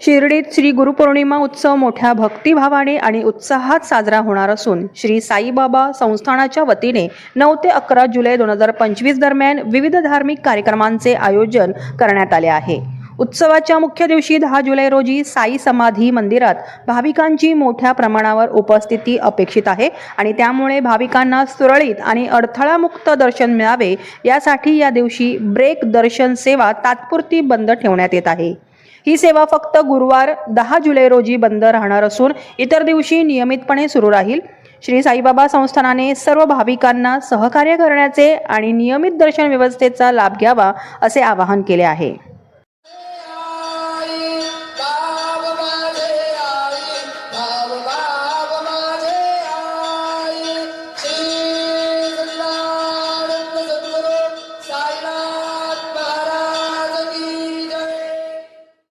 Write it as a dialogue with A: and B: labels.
A: शिर्डीत श्री गुरुपौर्णिमा उत्सव मोठ्या भक्तिभावाने आणि उत्साहात साजरा होणार असून श्री साईबाबा संस्थानाच्या वतीने नऊ ते अकरा जुलै दोन हजार पंचवीस दरम्यान विविध धार्मिक कार्यक्रमांचे आयोजन करण्यात आले आहे. उत्सवाच्या मुख्य दिवशी दहा जुलै रोजी साई समाधी मंदिरात भाविकांची मोठ्या प्रमाणावर उपस्थिती अपेक्षित आहे आणि त्यामुळे भाविकांना सुरळीत आणि अडथळामुक्त दर्शन मिळावे यासाठी या दिवशी ब्रेक दर्शन सेवा तात्पुरती बंद ठेवण्यात येत आहे. ही सेवा फक्त गुरुवार दहा जुलै रोजी बंद राहणार असून इतर दिवशी नियमितपणे सुरू राहील. श्री साईबाबा संस्थानाने सर्व भाविकांना सहकार्य करण्याचे आणि नियमित दर्शन व्यवस्थेचा लाभ घ्यावा असे आवाहन केले आहे.